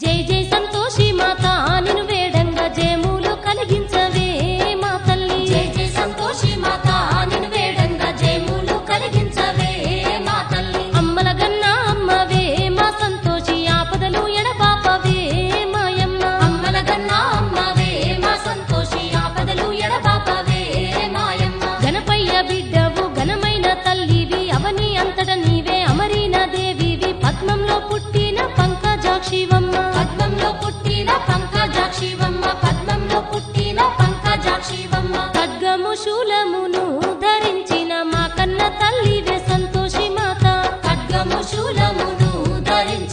జై జై సంతోషి మాత నిన్ను వేడంగా జయములు కలిగించవే మా తల్లి. జై జై సంతోషి మాత నిన్ను వేడంగా జయములు కలిగించవే మా తల్లి. అమ్మల గన్నా అమ్మవే మా సంతోషి ఆపదలు ఎడబాపవే మాయమ్మ అమ్మల గన్నా అమ్మవే మా సంతోషి ఆపదలు ఎడబాపవే మాయమ్మ గణపయ్య బిడ్డవు ఘనమైన తల్లివి అవని అంతట నీవే అమరీన దేవివి. పద్మంలో పుట్టిన శివమ్మ పద్మంలో పుట్టిన పంకజాక్షివమ్మ. ఖడ్గము శూలమును ధరించిన మా కన్న తల్లివే సంతోషి మాత. ఖడ్గము శూలమును ధరించిన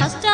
ಕಷ್ಟ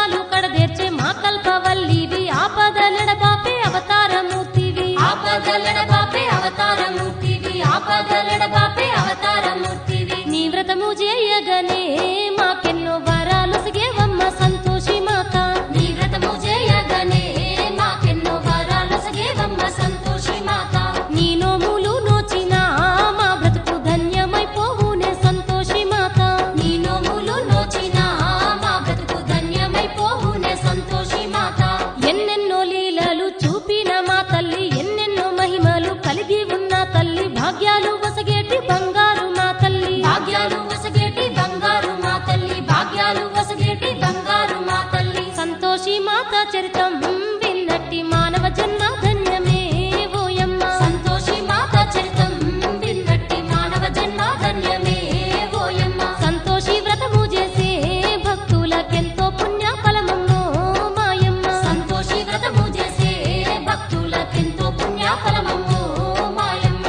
साताचरितम्